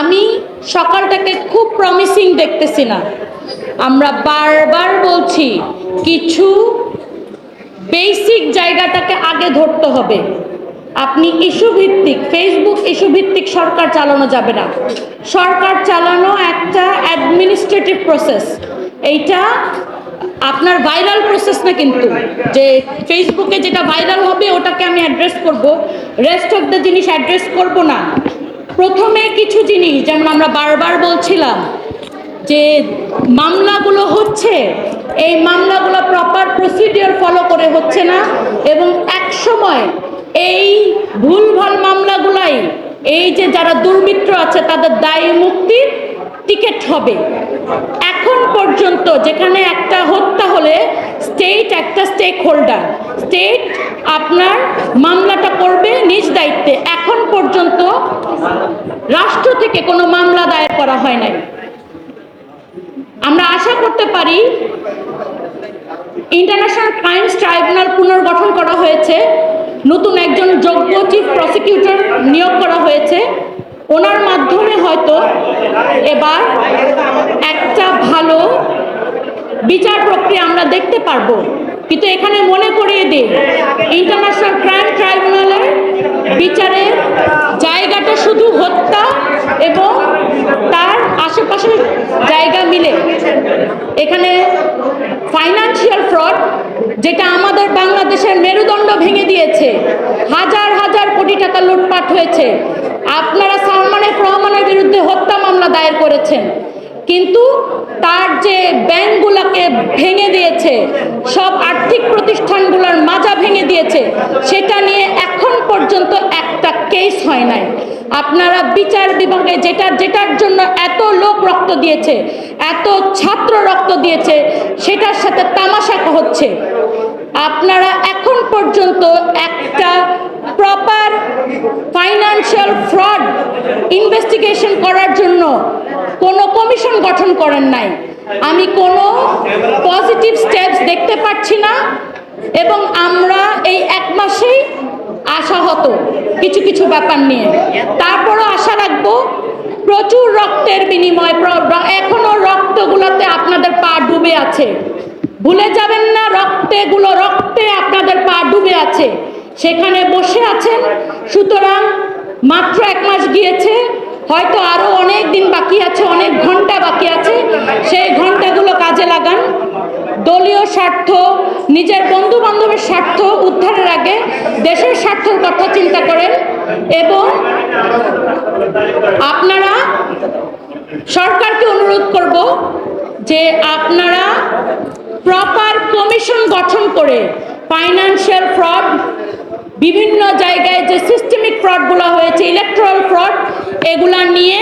আমি সকালটাকে খুব প্রমিসিং দেখতেছি না। আমরা বারবার বলছি, কিছু বেসিক জায়গাটাকে আগে ধরতে হবে। আপনি ইস্যু ভিত্তিক ফেসবুক ইস্যু ভিত্তিক সরকার চালানো যাবে না। সরকার চালানো একটা অ্যাডমিনিস্ট্রেটিভ প্রসেস এইটা আপনার ভাইরাল প্রসেস না কিন্তু। যে ফেসবুকে যেটা ভাইরাল হবে, ওটাকে আমি অ্যাড্রেস করব। রেস্ট অফ দ্য জিনিস অ্যাড্রেস করব না। প্রথমে কিছু জিনিস, যেমন আমরা বারবার বলছিলাম যে মামলাগুলো হচ্ছে, এই মামলাগুলো প্রপার প্রসিডিওর ফলো করে হচ্ছে না এবং এক সময় এই ভুলভাল মামলাগুলাই, এই যে যারা দুর্বৃত্ত আছে তাদের দায়ী মুক্তির টিকিট হবে। এখন পর্যন্ত যেখানে একটা হত্যা হলে স্টেট একটা স্টেক হোল্ডার স্টেট আপনার মামলাটা করবে নিজ দায়িত্বে এখন পর্যন্ত রাষ্ট্র থেকে কোনো মামলা দায়ের করা হয় নাই। আমরা আশা করতে পারি ইন্টারন্যাশনাল ক্রাইমস ট্রাইব্যুনাল পুনর্গঠন করা হয়েছে। নতুন একজন যোগ্য চিফ প্রসিকিউটর নিয়োগ করা হয়েছে। ওনার মাধ্যমে হয়তো এবার একটা ভালো বিচার প্রক্রিয়া আমরা দেখতে পারব। কিন্তু এখানে মনে করিয়ে দিই ইন্টারন্যাশনাল ক্রাইম ট্রাইব্যুনালের বিচারের জায়গাটা শুধু হত্যা এবং তার আশেপাশের জায়গা মিলে। এখানে ফাইনান্সিয়াল ফ্রড যেটা আমাদের বাংলাদেশের মেরুদণ্ড ভেঙে দিয়েছে। হাজার হাজার কোটি টাকা লুটপাট হয়েছে। আপনারা সালমান এফ রহমানের বিরুদ্ধে হত্যা মামলা দায়ের করেছেন। কিন্তু তার যে ব্যাংকগুলোকে ভেঙে দিয়েছে, সব আর্থিক প্রতিষ্ঠানগুলোর মাজা ভেঙে দিয়েছে, সেটা নিয়ে এখন পর্যন্ত একটা কেস হয় নাই। আপনারা বিচার বিভাগে যেটা যেটার জন্য এত লোক রক্ত দিয়েছে, এত ছাত্র রক্ত দিয়েছে, সেটার সাথে তামাশা হচ্ছে। আপনারা এখন পর্যন্ত একটা প্রপার ফাইনান্সিয়াল ফ্রড ইনভেস্টিগেশন করার জন্য কোনো কমিশন গঠন করেন নাই। আমি কোনো পজিটিভ স্টেপস দেখতে পাচ্ছি না এবং আমরা এই এক মাসেই আশাহত কিছু কিছু ব্যাপার নিয়ে। তারপরও আশা রাখব, প্রচুর রক্তের বিনিময় প্র- এখনও রক্তগুলোতে আপনাদের পা ডুবে আছে। ভুলে যাবেন না, রক্তেগুলো, রক্তে আপনাদের পা ডুবে আছে। সেখানে বসে আছেন, সুতরাং মাত্র এক মাস গিয়েছে, হয়তো আরও অনেক দিন বাকি আছে, অনেক ঘণ্টা বাকি আছে, সেই ঘন্টাগুলো কাজে লাগান। দলীয় স্বার্থ, নিজের বন্ধু বান্ধবের স্বার্থ উদ্ধারের আগে দেশের স্বার্থের কথা চিন্তা করেন এবং আপনারা সরকারকে অনুরোধ করব যে আপনারা প্রপার কমিশন গঠন করে ফাইনান্সিয়াল ফ্রড বিভিন্ন জায়গায় যে সিস্টেমিক ফ্রডগুলো হয়েছে ইলেকট্রাল ফ্রড এগুলা নিয়ে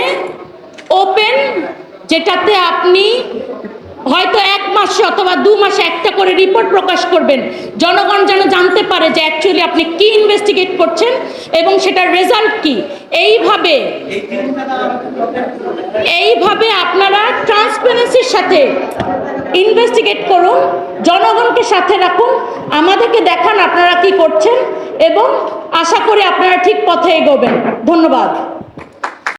ওপেন যেটাতে আপনি হয়তো এক মাসে অথবা দু মাসে একটা করে রিপোর্ট প্রকাশ করবেন। জনগণ যেন জানতে পারে যে অ্যাকচুয়ালি আপনি কি ইনভেস্টিগেট করছেন এবং সেটার রেজাল্ট কি। এইভাবে এইভাবে আপনারা ট্রান্সপারেন্সির সাথে ইনভেস্টিগেট করুন, জনগণকে সাথে রাখুন, আমাদেরকে দেখান আপনারা কি করছেন এবং আশা করি আপনারা ঠিক পথে এগোবেন। ধন্যবাদ।